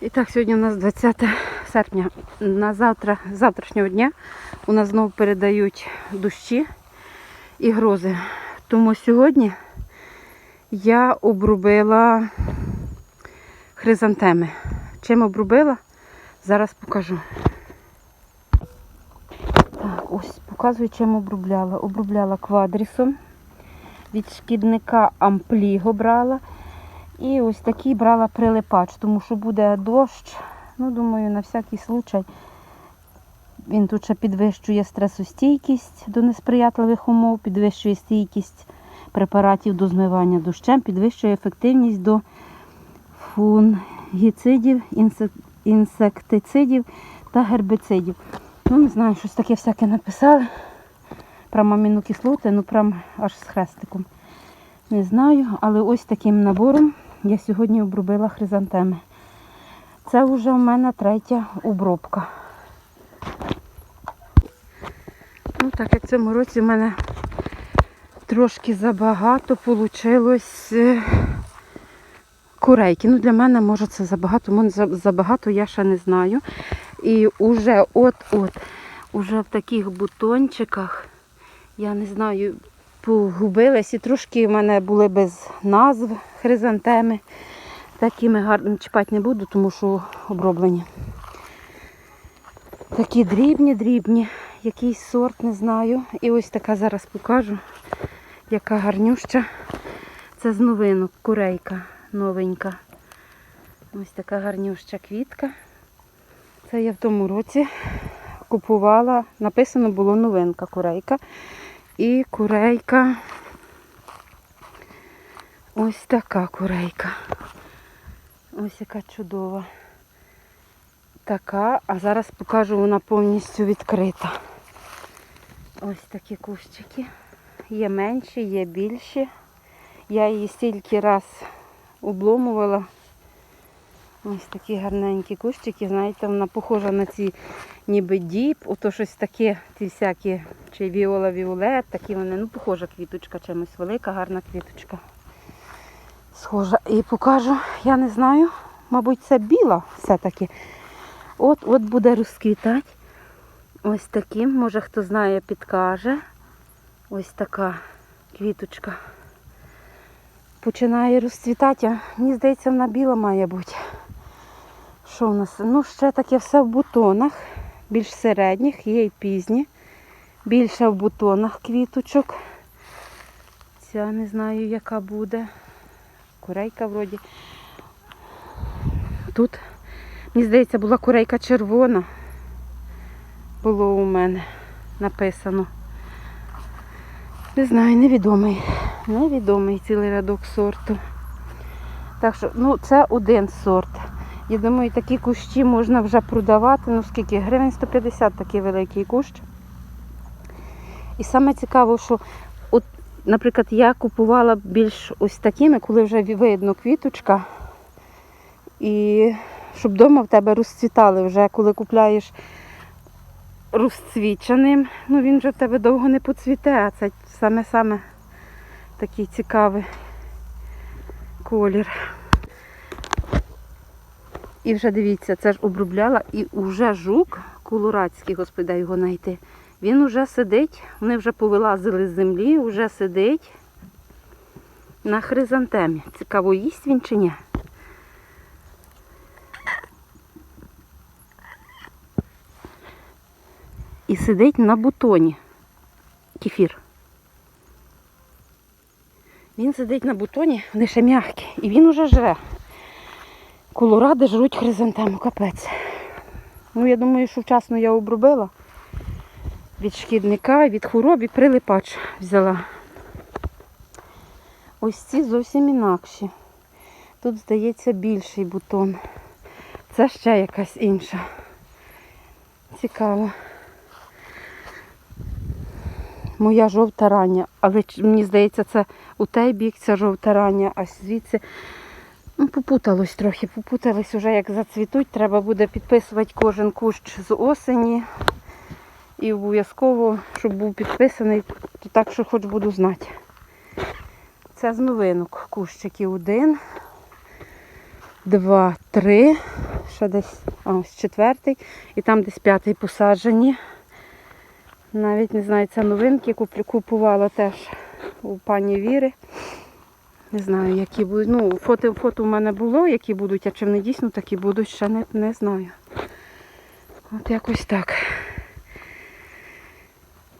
І так, сьогодні у нас 20 серпня. На завтра, завтрашнього дня у нас знову передають дощі і грози. Тому сьогодні я обрубила хризантеми. Чим обрубила? Зараз покажу. Так, ось показую, чим обробляла. Обробляла квадрісом. Від шкідника ампліго брала. І ось такий брала прилипач, тому що буде дощ. Ну, думаю, на всякий случай. Він тут ще підвищує стресостійкість до несприятливих умов, підвищує стійкість препаратів до змивання дощем, підвищує ефективність до фунгіцидів, інсектицидів та гербицидів. Ну, не знаю, щось таке всяке написали. Про амінокислоти, ну прям аж з хрестиком. Не знаю, але ось таким набором я сьогодні обробила хризантеми. Це вже в мене третя обробка. Ну, так як в цьому році в мене трошки забагато вийшло курейки. Ну, для мене, може, це забагато, за- забагато, я ще не знаю. І уже от-от, уже в таких бутончиках, я не знаю, погубились і трошки в мене були без назв хризантеми. Такими гарно чіпати не буду, тому що оброблені. Такі дрібні, дрібні, якийсь сорт, не знаю. І ось така зараз покажу, яка гарнюща. Це з новинок, курейка новенька. Ось така гарнюща квітка. Це я в тому році купувала, написано було новинка курейка. І курейка. Ось така курейка. Ось яка чудова. Така, а зараз покажу, вона повністю відкрита. Ось такі кущики. Є менші, є більші. Я її стільки раз обломувала. Ось такі гарненькі кущики, знаєте, вона похожа на ці ніби діб, ото щось таке, ті всякі, чи віола віолет, такі вони, ну, похожа квіточка чимось, велика, гарна квіточка. Схожа. І покажу, я не знаю, мабуть, це біла все-таки. От от буде розквітати. Ось таким, може хто знає, підкаже. Ось така квіточка. Починає розцвітати, мені здається, вона біла має бути. Що у нас? Ну, ще таке все в бутонах, більш середніх, є і пізні. Більше в бутонах квіточок. Ця не знаю, яка буде. Курейка вроді. Тут, мені здається, була курейка червона. Було у мене написано. Не знаю, невідомий. Невідомий цілий рядок сорту. Так що, ну, це один сорт. Я думаю, такі кущі можна вже продавати. Ну скільки? Гривень 150 такий великий кущ. І саме цікаво, що, от, наприклад, я купувала більш ось такими, коли вже видно квіточка. І щоб вдома в тебе розцвітали вже, коли купляєш розцвіченим, ну він вже в тебе довго не поцвіте, а це саме-саме такий цікавий колір. І вже дивіться, це ж обробляла і вже жук колорадський, господи, дай його знайти. Він уже сидить, вони вже повилазили з землі, вже сидить на хризантемі. Цікаво, їсть він чи ні? І сидить на бутоні. Кефір. Він сидить на бутоні, вони ще м'які, і він уже жре. Колоради жруть хризантему, капець. Ну, я думаю, що вчасно я обробила. Від шкідника, від хвороб і прилипач взяла. Ось ці зовсім інакші. Тут, здається, більший бутон. Це ще якась інша. Цікаво. Моя жовта рання. Але мені здається, це у той бік ця жовта рання, а звідси Ну, попуталось трохи, попутались уже як зацвітуть. Треба буде підписувати кожен кущ з осені. І обов'язково, щоб був підписаний, то так, що хоч буду знати. Це з новинок кущики. Один, два, три, ще десь ось четвертий, і там десь п'ятий посаджені. Навіть не знаю, це новинки купувала теж у пані Віри. Не знаю, які будуть. Ну, фото, фото у мене було, які будуть, а чи вони дійсно такі будуть, ще не, не знаю. От якось так.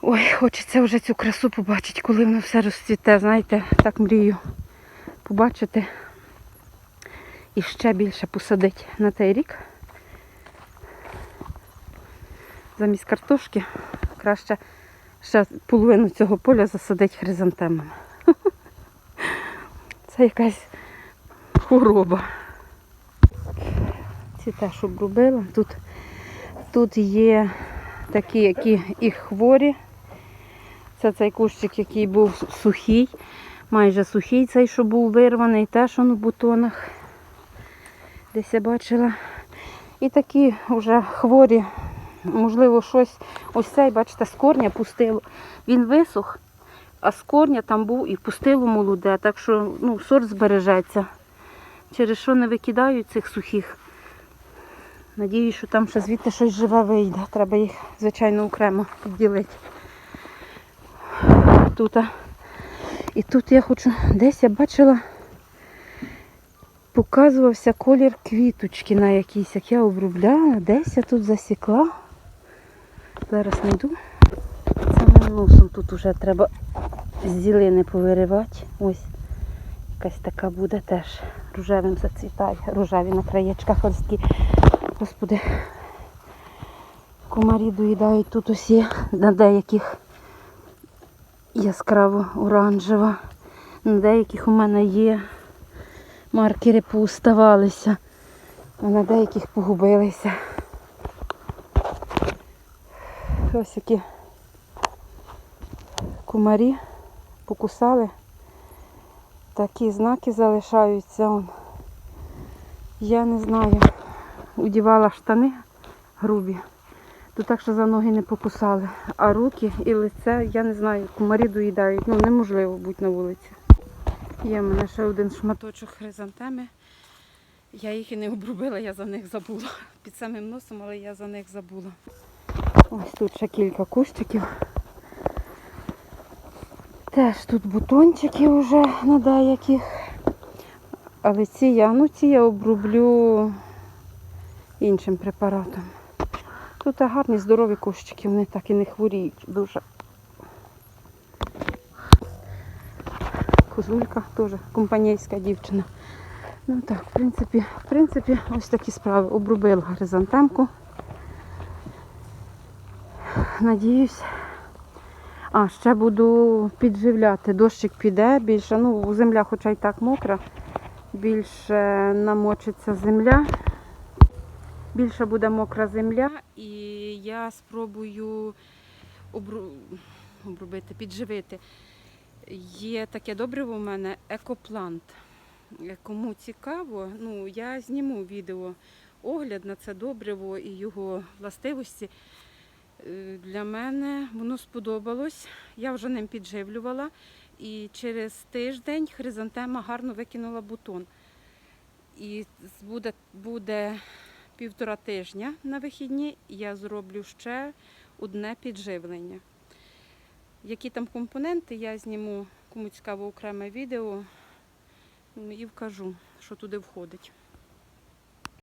Ой, хочеться вже цю красу побачити, коли воно все розцвіте. Знаєте, так мрію побачити і ще більше посадити на той рік. Замість картошки краще ще половину цього поля засадити хризантемами. Це якась хвороба. Ці теж обробила. Тут, тут є такі, які і хворі. Це цей кущик, який був сухий, майже сухий цей, що був вирваний, теж он у бутонах. Десь я бачила. І такі вже хворі, можливо, щось. Ось цей, бачите, з корня пустило. Він висох, а з корня там був і пустило молоде, так що ну, сорт збережеться. Через що не викидають цих сухих. Надіюсь, що там ще звідти щось живе вийде. Треба їх, звичайно, окремо відділити. Тут. І тут я хочу, десь я бачила, показувався колір квіточки на якійсь, як я обробляла, десь я тут засікла. Зараз знайду. Самим носом тут вже треба зілини повиривати. Ось якась така буде теж рожевим зацвітає. Рожеві на краєчках листки. Господи, комарі доїдають тут усі на деяких яскраво оранжева. На деяких у мене є маркери поуставалися, а на деяких погубилися. Ось які комарі покусали. Такі знаки залишаються. Он. Я не знаю. Удівала штани грубі. То так, що за ноги не покусали. А руки і лице, я не знаю, комарі доїдають. Ну, неможливо бути на вулиці. Є в мене ще один шматочок хризантеми. Я їх і не обробила, я за них забула. Під самим носом, але я за них забула. Ось тут ще кілька кущиків. Теж тут бутончики вже на деяких. Але ці я, ну ці я оброблю іншим препаратом. Тут гарні здорові кущики, вони так і не хворіють дуже. Козулька теж компанійська дівчина. Ну так, в принципі, в принципі, ось такі справи. Обробила хризантемку. Надіюсь. А, ще буду підживляти. Дощик піде більше. Ну, земля хоча й так мокра, більше намочиться земля. Більше буде мокра земля, і я спробую обру... обробити, підживити. Є таке добриво у мене екоплант. Кому цікаво, ну я зніму відео огляд на це добриво і його властивості. Для мене воно сподобалось. Я вже ним підживлювала. І через тиждень хризантема гарно викинула бутон. І буде, буде півтора тижня на вихідні я зроблю ще одне підживлення. Які там компоненти, я зніму кому цікаво окреме відео ну, і вкажу, що туди входить.